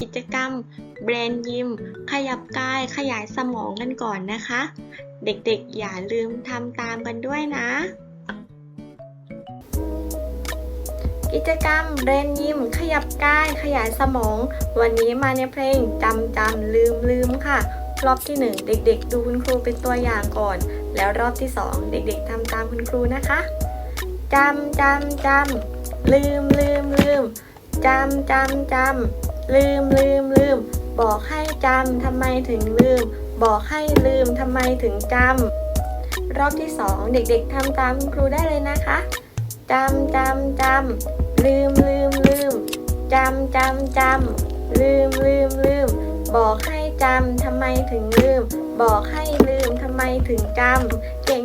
กิจกรรมเบรนยิมขยับกายขยายสมองกันก่อนนะคะ เด็กๆอย่าลืมทำตามกันด้วยนะ กิจกรรมเรนยิมขยับกายขยายสมอง วันนี้มาในเพลงจำจำลืมลืมค่ะ รอบที่หนึ่งเด็กๆ ดูคุณครูเป็นตัวอย่างก่อน แล้วรอบที่สองเด็กๆทำตามคุณครูนะคะจำจำจำลืมลืมลืมจำจำจำ ลืมลืมลืม บอกให้จำทำไมถึงลืม บอกให้ลืมทำไมถึงจำรอบที่สองเด็กๆทำตามครูได้เลยนะคะจำจำจำลืมลืมลืมจำจำจำลืมลืมลืม บอกให้จำทำไมถึงลืม บอกให้ลืมทำไมถึงจำเก่ง